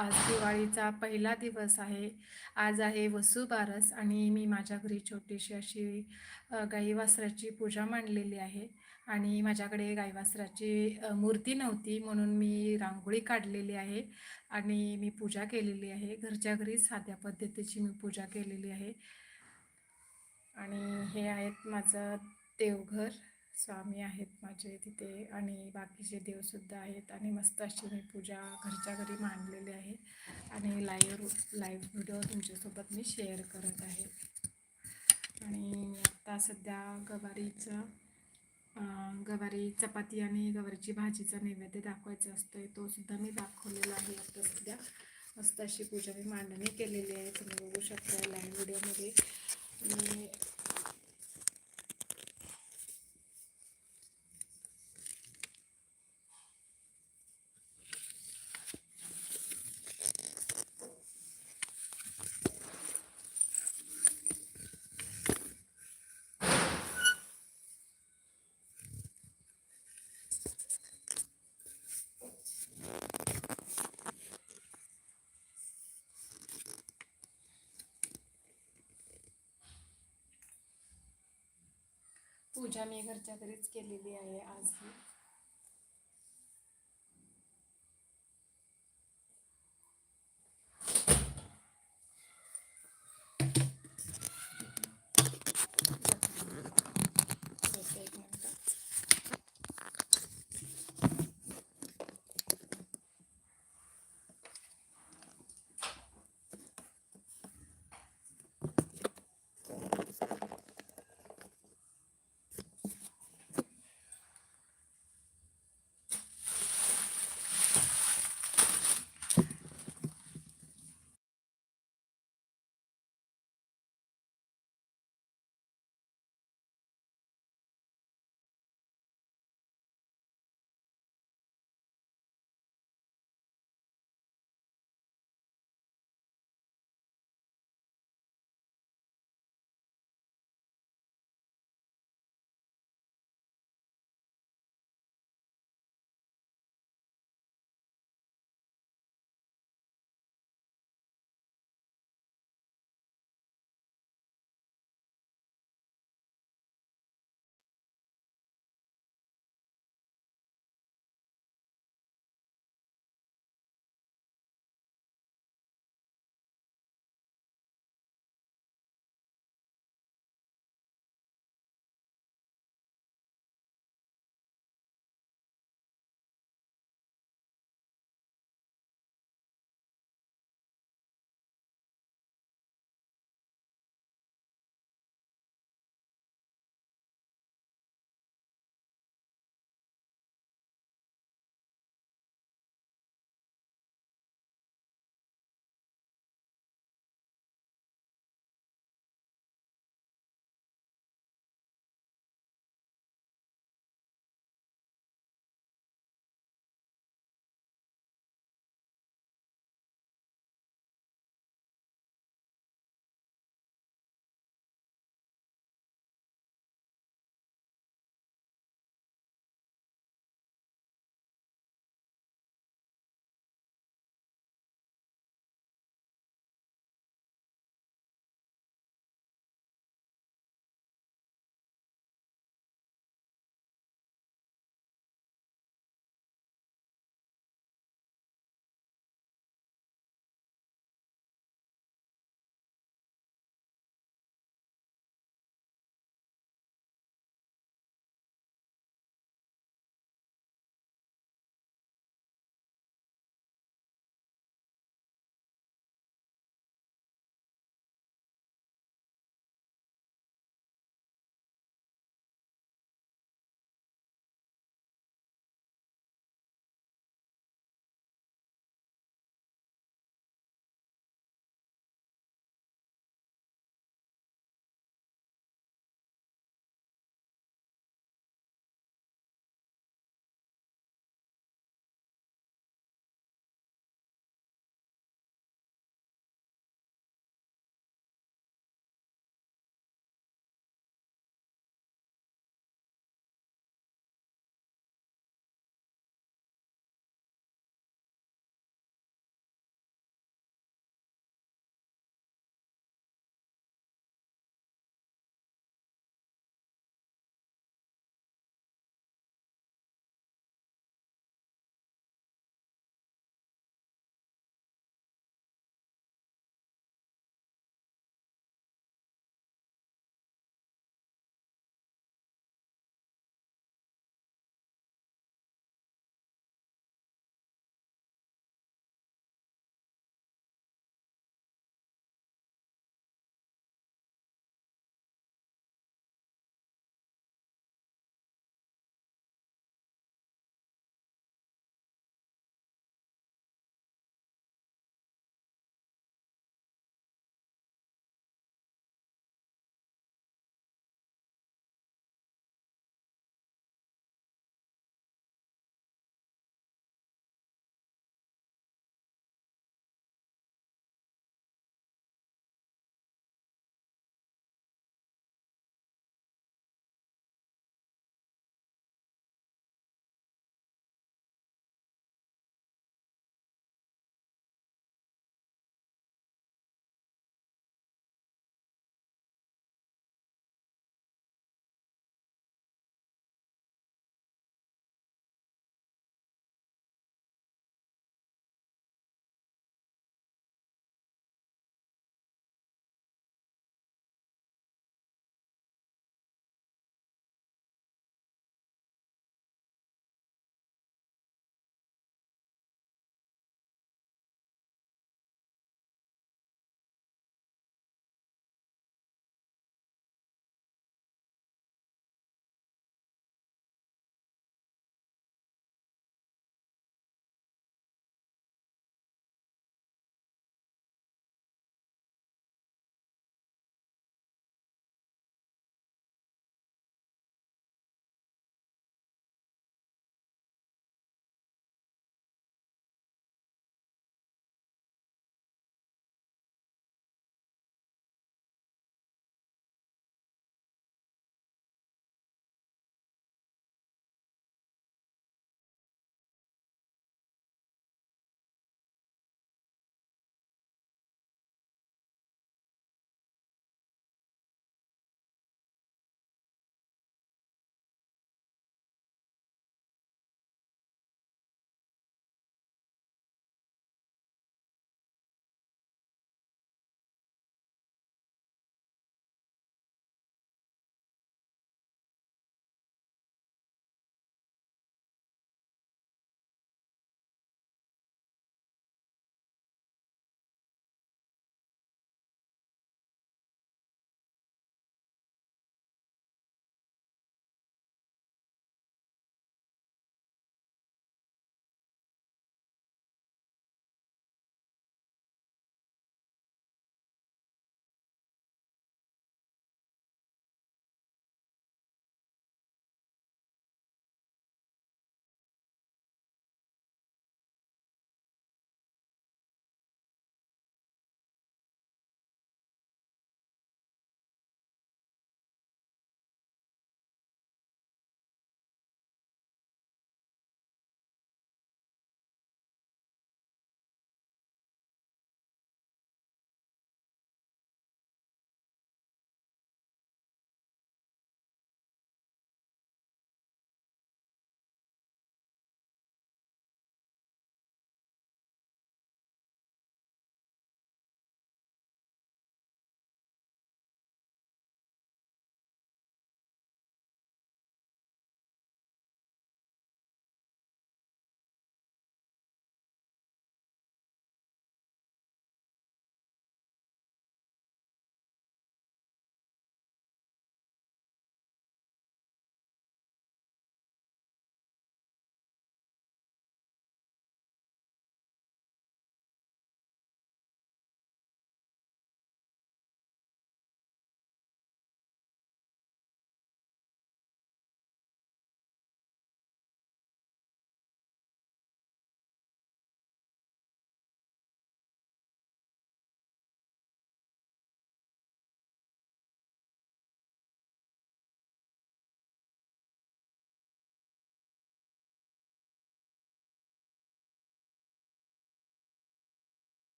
आज दिवाळीचा पहिला दिवस आहे. आज आहे वसुबारस आणि मी माझ्या घरी छोटीशी अशी गाईवासराची पूजा मांडलेली आहे. आणि माझ्याकडे गाईवासराची मूर्ती नव्हती म्हणून मी रांगोळी काढलेली आहे आणि मी पूजा केलेली आहे. घरच्या घरी साध्या पद्धतीची मी पूजा केलेली आहे. आणि हे आहेत माझं देवघर. स्वामी आहेत माझे तिथे आणि बाकीचे देवसुद्धा आहेत आणि मस्त अशी मी पूजा घरच्या घरी मांडलेली आहे. आणि लाईव्ह लाईव्ह व्हिडिओ तुमच्यासोबत मी शेअर करत आहे. आणि आता सध्या गवारीचं गवारी चपाती आणि गवारीची भाजीचा नैवेद्य दाखवायचा असतो तो सुद्धा मी दाखवलेला आहे आता सध्या. मस्त अशी पूजा मी मांडणी केलेली आहे. तुम्ही बघू शकता लाईव्ह व्हिडिओमध्ये पूजा मी घरच्या घरीच केलेली आहे आज ही.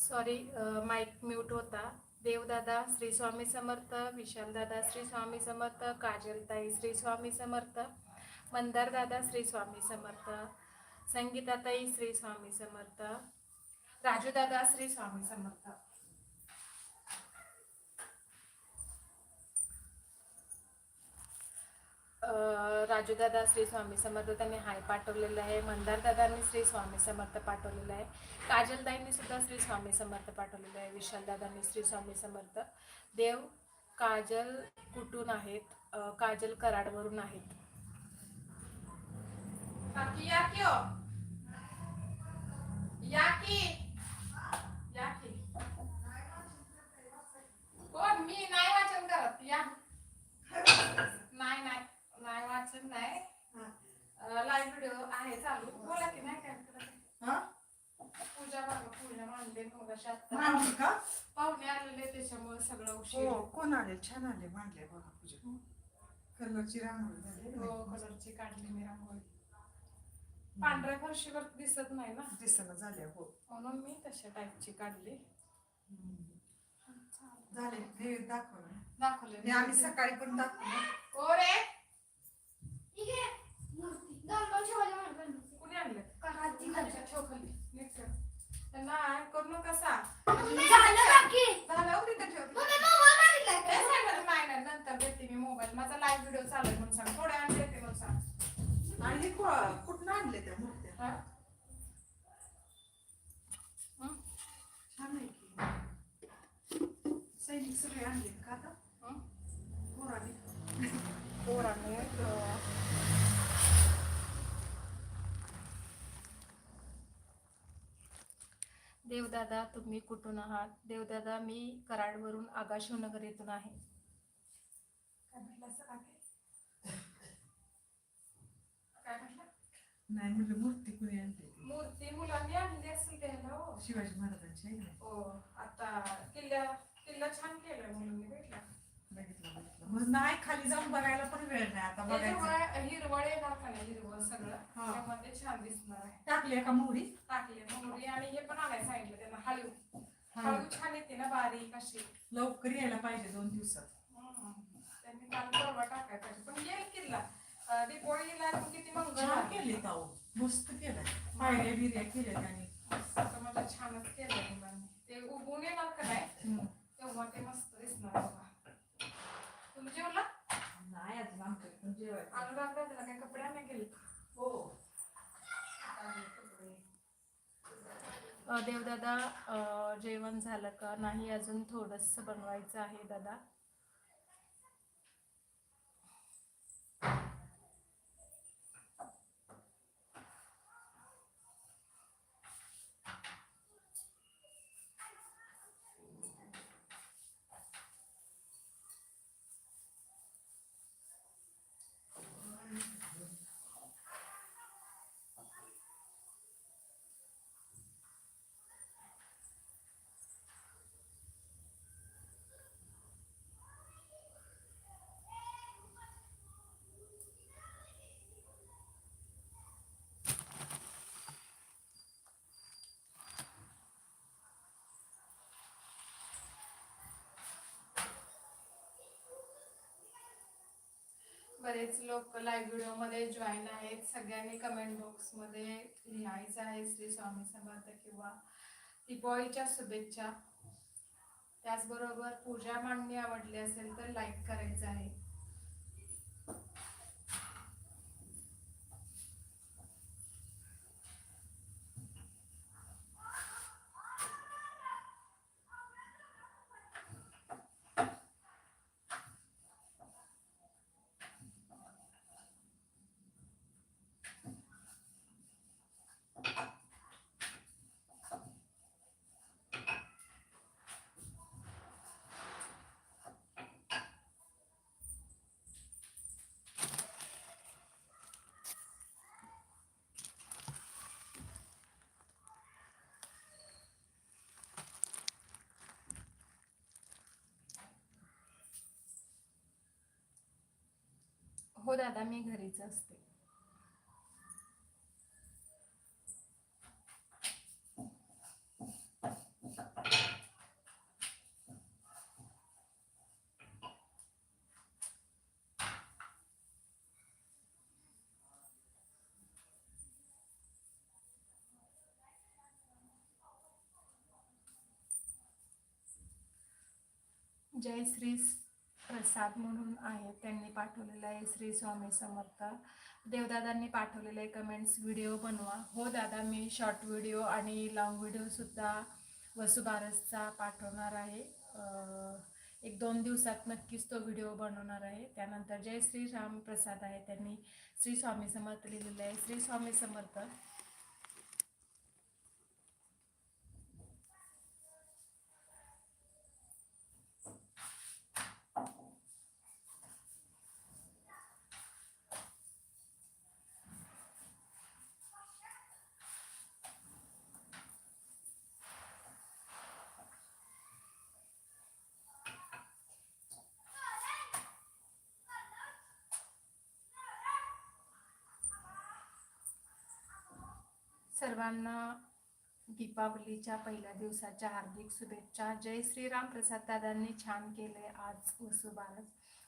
सॉरी माईक म्यूट होता. देवदादा श्री स्वामी समर्थ विशालदादा श्री स्वामी समर्थ काजलताई श्री स्वामी समर्थ मंदारदादा श्री स्वामी समर्थ संगीताताई श्री स्वामी समर्थ राजूदादा श्री स्वामी समर्थ. राजूदादा श्री स्वामी समर्थ त्यांनी हाय पाठवलेलं आहे. मंदारदादांनी श्री स्वामी समर्थ पाठवलेलं आहे. काजलदाईंनी सुद्धा श्री स्वामी समर्थ पाठवलेलं आहे. विशालदादांनी श्री स्वामी समर्थ. देव काजल कुठून आहेत? काजल कराडवरून आहेत. हो? कोण? मी नाही वाचन करत. या. नाही नाही. नाही वाचन नाही. लाईव्ह व्हिडिओ आहे चालू. बोला की नाही काय हा? पूजा बघा पूजा मांडले मग मांडली का? पाहुणे आलेले त्याच्यामुळे सगळं उशीर. हो कोण आले? छान आले मांडले बघा पूजा. कलरची रांगोळी झाली. हो कलरची काढली मी रांगोळी. पांढऱ्या फरशीवर दिसत नाही ना? दिसना झाल्या हो. म्हणून मी तशा टाईपची काढली. झाले हे दाखवलं दाखवले. हे आम्ही सकाळी पण दाखवलं. ओ रे! कुणी देवदादा तुम्ही कुठून आहात? देवदादा मी कराडवरून आगाशिवनगर येथून आहे. नाही म्हणजे मूर्ती कुणी मूर्ती मुलांनी आणली असेल द्यायला हो. शिवाजी महाराजांची आहे ना? हो आता किल्ल्या किल्ला छान केलाय मुलांनी भेटला. मग नाही खाली जाऊन बघायला पण वेळ नाही. आता बघायचं. हिरवळ येणार नाही? हिरवळ सगळं? हा. त्यामध्ये छान दिसणार आहे. टाकली का मोहरी? टाकले मोहरी आणि हे पण आणायला सांगितलं त्यांना. हळू. हा. हळू छान येते ना बारीक अशी. लवकर यायला पाहिजे दोन दिवसात. हम्म. त्यांनी काल परवा टाकायला पाहिजे पण येईल किल्ला. अं, दीपावळीला पण किती मंगळ छान. केले ताऊ मस्त केलं पायऱ्या बिर्या केल्या त्यांनी. असं म्हणजे छानच केलं ते उगवून येणार का नाही? हम्म. तेव्हा ते मस्त दिसणार बघा तुम्ही जेवला नाही अजून आमच्यात पण जेवायचं अनुराग दादाला काय कपडे गेले हो देवदादा जेवण झालं का? नाही अजून थोडंसं बनवायचं आहे दादा. बरेच लोक लाईव्ह व्हिडिओमध्ये जॉईन आहेत. सगळ्यांनी कमेंट बॉक्समध्ये लिहायचं आहे श्री स्वामी समर्थ किंवा दिपावळीच्या शुभेच्छा. त्याचबरोबर पूजा मांडणी आवडली असेल तर लाईक करायचं आहे. हो दादा मी घरीच असते. जय श्री प्रसाद म्हणून आहे. त्यांनी पाठवलेलं आहे. श्री स्वामी समर्थ. देवदादांनी पाठवलेले कमेंट्स व्हिडिओ बनवा. हो दादा मी शॉर्ट व्हिडिओ आणि लॉंग व्हिडिओसुद्धा वसुबारसचा पाठवणार आहे. एक दोन दिवसात नक्कीच तो व्हिडिओ बनवणार आहे. त्यानंतर जय श्री राम प्रसाद आहे. त्यांनी श्री स्वामी समर्थ लिहिलेलं आहे. श्री स्वामी समर्थ. सर्वांना दीपावलीच्या पहिल्या दिवसाच्या हार्दिक शुभेच्छा. जय श्रीराम. प्रसाद दादांनी छान केले आज वसुबारस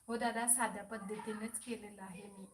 हो दादा साध्या पद्धतीनेच केलेलं आहे मी.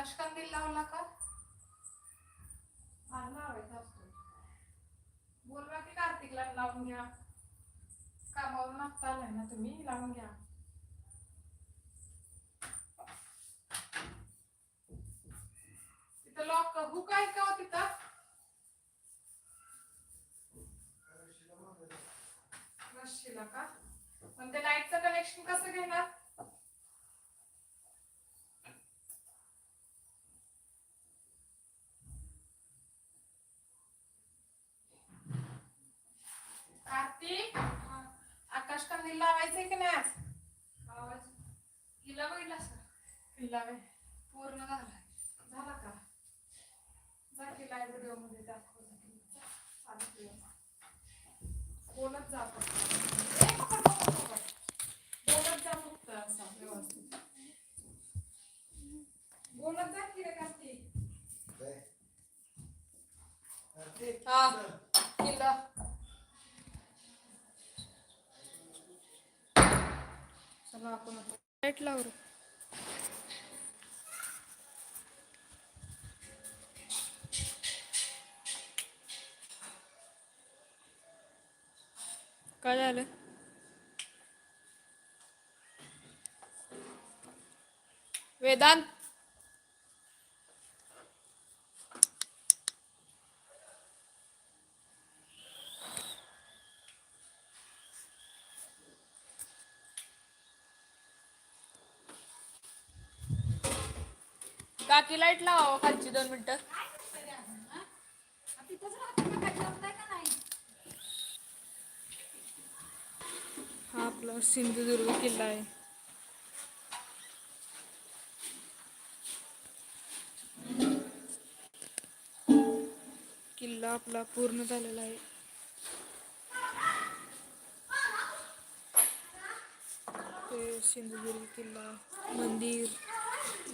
आकाश कंदील लावला का? हा लावायचा असतो बोलवा की कार्तिकला लावून घ्या. कामावरून आत्ता आलाय ना तुम्ही लावून घ्या. तिथं लॉक हुक आहे का हो तिथं? रशीला का? पण ते लाईटचं कनेक्शन कसं घेणार? कार्तिक? आकाश कंदील लावायचंय की नाही आज? आवाज हिला बघितलास का लावे पूर्ण झालाय झाला का? जा की व्हिडिओमध्ये दाखव जा. की. चालू ठेव. बोलत जा. बोलत जा फक्त असं व्यवस्थित बोलत जा की रे कार्तिक. हा. लाइट लाव. रे काय झालं? काकी लाइट लावा खालची दोन मिनिटं. हा आपला सिंधुदुर्ग किल्ला आहे. किल्ला आपला पूर्ण झालेला आहे. ते सिंधुदुर्ग किल्ला मंदिर.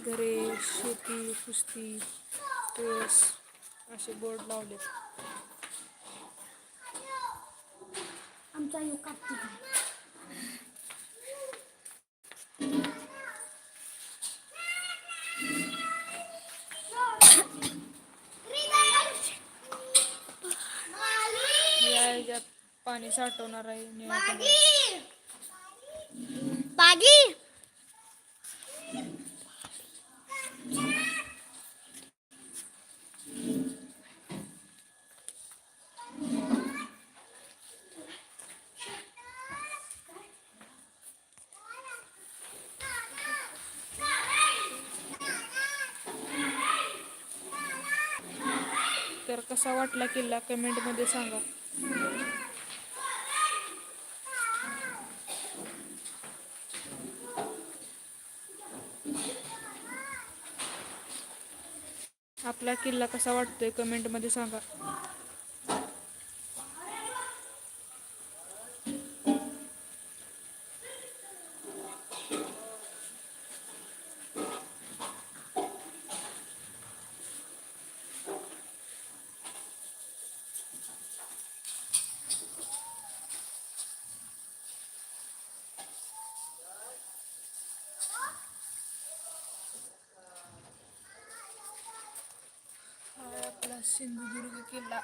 घरे शेती कुस्ती तुळस असे बोर्ड लावलेत. आमचा या पाणी साठवणार आहे. निळ्या कसा वाटला किल्ला कमेंटमध्ये सांगा. आपला किल्ला कसा वाटतोय कमेंटमध्ये सांगा. सिंधुदुर्ग किल्ला.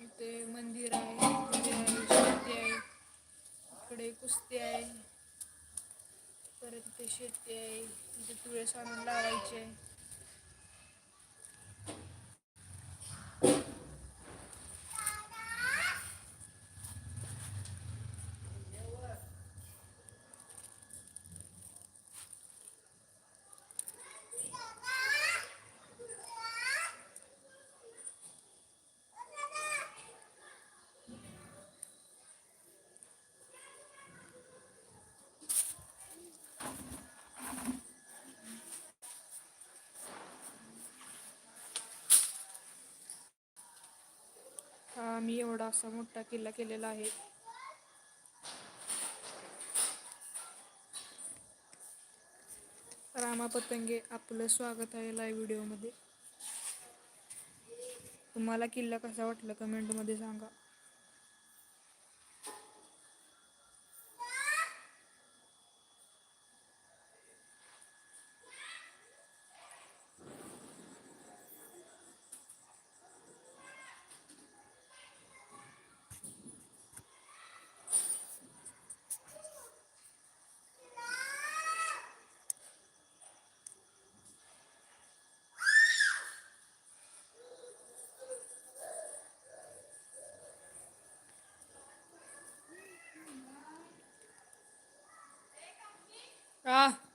इथे मंदिर आहे शेती आहे इकडे कुस्ती आहे. परत इथे शेती आहे इथे तुळस आणून लावायचे आहे. आम्ही एवढा असा मोठा किल्ला केलेला आहे. रामा पतंगे आपलं स्वागत आहे लाईव्ह व्हिडिओमध्ये तुम्हाला किल्ला कसा वाटला कमेंटमध्ये सांगा. हा होय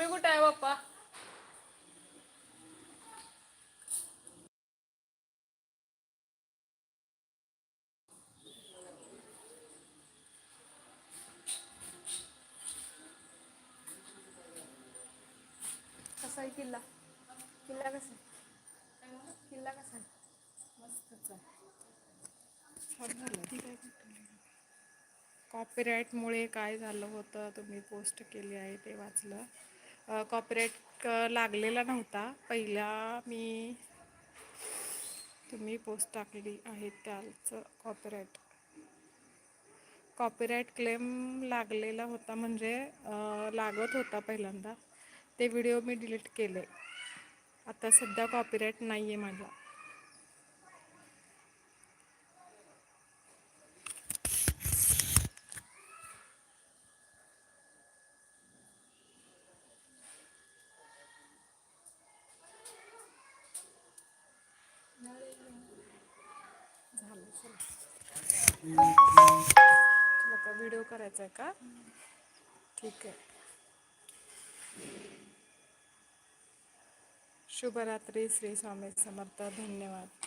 मम्मी कुठे आहे पप्पा? कसा आहे किल्ला? किल्ला कसा आहे? किल्ला कसा मस्तच आहे. ठीक काय झालं होतं तुम्ही पोस्ट केली आहे ते वाचलं. कॉपरेट लागलेला नव्हता. पहिला मी तुम्ही पोस्ट टाकली आहे त्याचं कॉपीराईट कॉपीराईट क्लेम लागलेला होता म्हणजे लागत होता पहिल्यांदा. ते व्हिडिओ मी डिलीट केले. आता सध्या कॉपीराईट नाही आहे माझा. करायचं आहे का? ठीक आहे. शुभरात्री श्री स्वामी समर्थ. धन्यवाद.